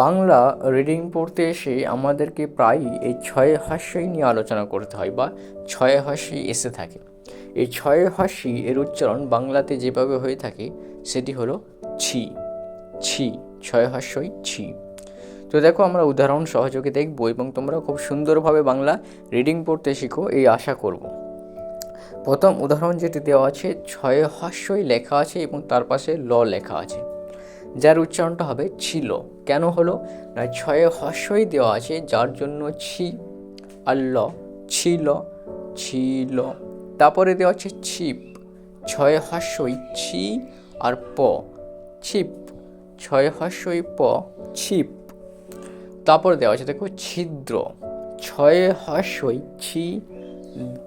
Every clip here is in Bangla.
বাংলা রিডিং পড়তে এসে আমাদেরকে প্রায়ই এই ছয় হাস্যই নিয়ে আলোচনা করতে হয় বা ছয় হাস্যই এসে থাকে। এই ছয় হাস্যি এর উচ্চারণ বাংলাতে যেভাবে হয়ে থাকে, সেটি হলো ছি ছি, ছয় হাস্যই ছি। তো দেখো, আমরা উদাহরণ সহযোগে দেখব এবং তোমরা খুব সুন্দরভাবে বাংলা রিডিং পড়তে শিখো, এই আশা করব। প্রথম উদাহরণ যেটি দেওয়া আছে, ছয় হাস্যই লেখা আছে এবং তার পাশে ল লেখা আছে। যার উচ্চারণটা হবে ছিল। কেন হলো? না, ছয়ে হস্যই দেওয়া আছে, যার জন্য ছি আর ল ছিল ছিল। তারপরে দেওয়া আছে ছিপ। ছয় হাস্যই ছি আর প, ছিপ। ছয় হাস্যই প, ছিপ। তারপর দেওয়া আছে, দেখো, ছিদ্র। ছয়ে হাস্যই ছি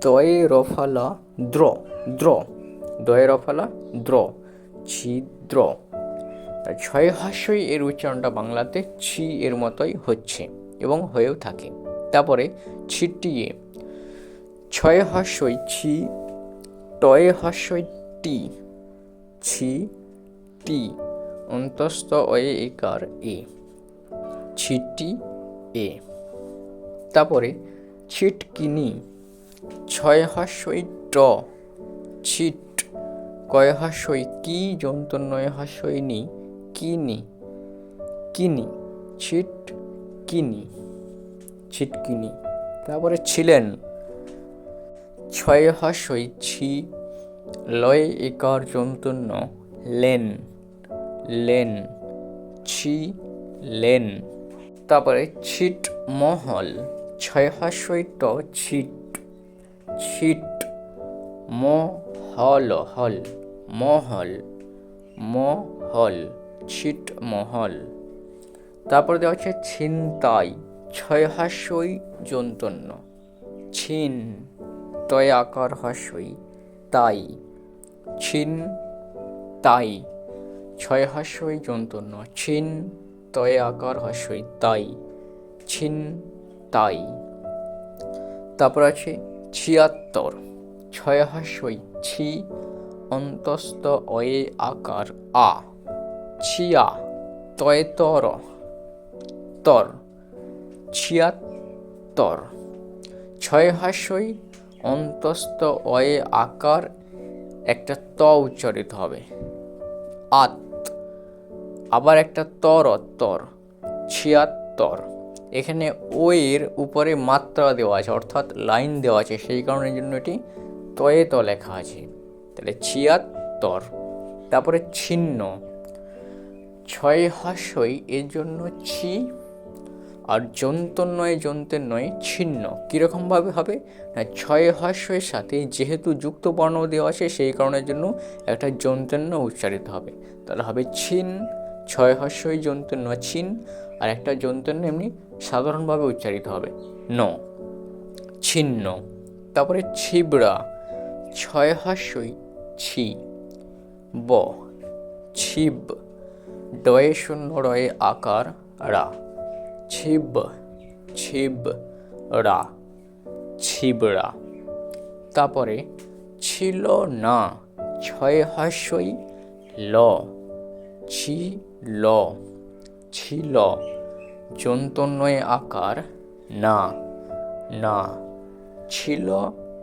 দয়ে রফালা দ্র দ্র। দয়ে রফালা দ্র, ছিদ্র। ছয় হাস্যই এর উচ্চারণটা বাংলাতে ছি এর মতোই হচ্ছে এবং হয়েও থাকে। তারপরে ছিটিয়ে, ছয় হাস্যই ছি, টয়ে হাস্যই টি, ছি, টি, অন্তস্থ অয়ে একার এ, ছিটি এ। তারপরে ছিটকিনি, ছয় হাস্যই ট, ছিট, কয় হাস্যই কি যন্তন্নয় হাস্যই নি কিনি। কিনি, ছিট কিনি। ছিটকিনি তারপরে ছিলেন। ছয় হাস্যই ছি লয় একার যন্তন্য লেন লেন, ছি, লেন। তারপরে ছিট মহল ছয় হাস্যই ট ছিট ছিট ম হল হল, মহল মহল। ছিট মহল। তারপর দেওয়া হচ্ছে ছিনতাই, ছয় হাস্যই যন্তন্য ছিন, তয় আকার হাস্যই, তাই। ছিন, তাই, ছয় হাস্যই যন্তন্য ছিন, তয় আকার হাস্যই, তাই। ছিন, তাই। তারপর আছে ছিয়াত্তর, ছয় হাস্যই ছি, অন্তস্থ অয়ে আকার আ। ছিয়া তয় তর তর ছিয়াত্তর ছয় হাস্যই অন্তস্থ অয়ে আকার একটা ত উচ্চারিত হবে। আত, আবার একটা তর তর। ছিয়াত্তর এখানে ও এর উপরে মাত্রা দেওয়া আছে, অর্থাৎ লাইন দেওয়া আছে, সেই কারণের জন্য এটি তয়ে ত লেখা আছে। তাহলে ছিয়াত্তর তারপরে ছিন্ন। ছয় হাস্যই এর জন্য ছি আর যন্তর নয় যন্ত্রের নয় ছিন্ন। কীরকমভাবে হবে? না, ছয় হাস্যের সাথে যেহেতু যুক্ত বর্ণ দেওয়া আছে, সেই কারণের জন্য একটা যন্ত্রেণ্য উচ্চারিত হবে। তাহলে হবে ছিন, ছয় হাস্যই যন্ত্রেণ্য ছিন, আর একটা যন্ত্রেণ্য এমনি সাধারণভাবে উচ্চারিত হবে। ন, ছিন্ন। তারপরে ছিবড়া, ছয় হাস্যই ছি। ব, ছিব। ডয়ে শূন্য রয়ে আকার রা। ছিব ছিব রা। ছিবড়া তারপরে, ছিল না, ছয় হাস্যই ল। ছি ল ছিল। যন্তন্নয় আকার না না, ছিল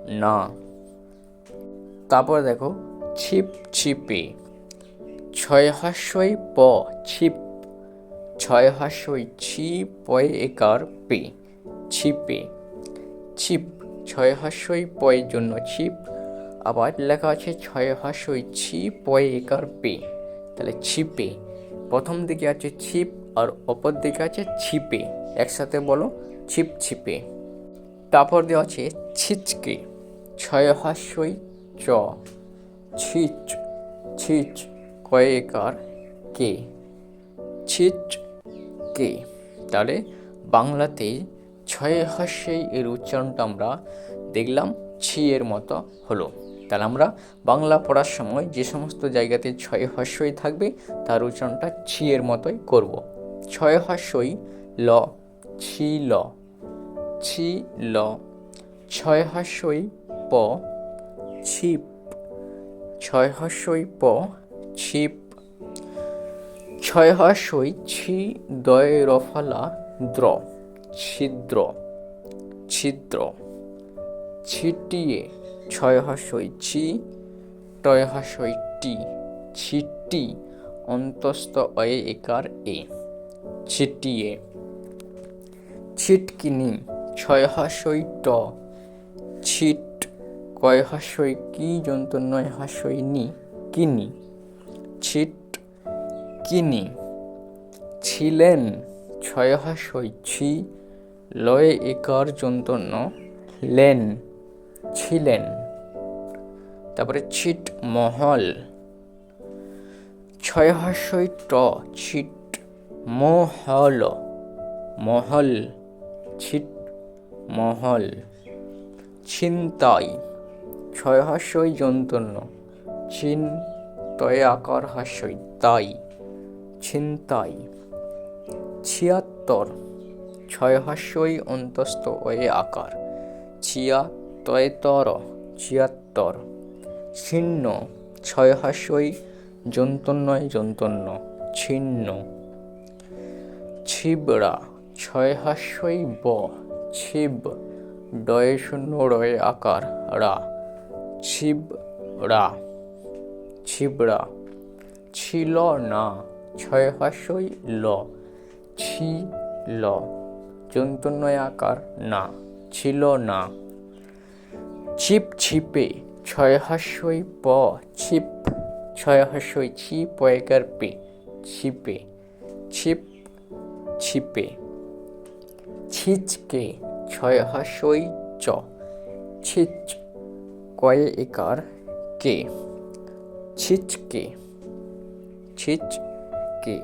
না। তারপর দেখো, ছিপ, ছিপে। ছয় হাস্যই প, ছিপ। ছয় হাস্যই ছি, পয় একার পে। ছিপে। ছিপ ছয় হাস্যই পয়ের জন্য ছিপ। আবার লেখা আছে ছয় হাস্যই ছি, পয় একার পে। তাহলে ছিপে। প্রথম দিকে আছে ছিপ আর অপর দিকে আছে ছিপে। একসাথে বলো, ছিপ ছিপে। তারপর দেওয়া আছে ছিচকে। ছয় হাস্যই চ। ছিচ ছিচ। কয়েকার কে? ছিচ কে? তাহলে বাংলাতে ছয় হাস্যেই এর উচ্চারণটা আমরা দেখলাম, ছি এর মতো হলো। তাহলে আমরা বাংলা পড়ার সময় যে সমস্ত জায়গাতে ছয় হাস্যই থাকবে, তার উচ্চারণটা ছি এর মতোই করব। ছয় হাস্যই ল, ছি ল ছি ল। ছয় হাস্যই প, ছিপ। ছয় হাস্যই প ছিপ। ছয় হাস্যই ছি দয় রফালা দ্র। ছিদ্র। ছিদ্র। ছিটিয়ে ছয় হাস্যই ছি টয় হাস্যই টি ছিটি অন্তস্থ অয়ে একার এ। ছিটিয়ে। ছিটকিনি ছয় হাস্যই ট ছিট কয় হাস্যই কি যন্ত নয় হাস্যই নি কিনি। ছিট কিনি। ছিলেন ছয় হাস্যই ছি লয়ে একার যন্ত ন লেন, ছিলেন। তারপরে ছিট মহল। ছয় হাস্যই ট, ছিট মহল। মহল, ছিট মহল। ছিনতাই ছয় হাস্যই যন্তন্য চিন তয়ে আকার হাস্যই তাই, ছিনতাই। ছিয়াত্তর, ছয় হাস্যই অন্তস্থ ওয়ে আকার। ছিয়া তয়ে তর ছিয়াত্তর। ছিন্ন, ছয় হাস্যই যন্তন্নয় যন্তন্য, ছিন্ন। ছিবড়া, ছয় হাস্যই ব, ছিব, ডয়ে শূন্য রয়ে আকার, রা। ছিব রা ছিবড়া ছিল না, ছয় হাস্যই ল। ছি ল যন্তন্নয় আকার না, ছিল না। ছিপ ছিপে, ছয় হাস্যই প, ছিপ। ছয় হাস্যই ছি পয়কার পে, ছিপে। ছিপ ছিপে। ছিচকে, ছয় হাস্যই চ। ছিচ কয়ে একার কে। ছিচকে। ছিচকে।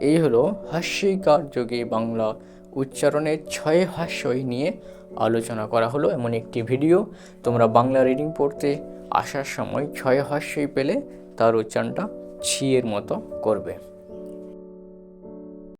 এই হলো হাস্যিকার যোগে বাংলা উচ্চারণের ছয় হাস্যই নিয়ে আলোচনা করা হলো এমন একটি ভিডিও। তোমরা বাংলা রিডিং পড়তে আসার সময় ছয় হাস্যই পেলে তার উচ্চারণটা ছিয়ের মতো করবে।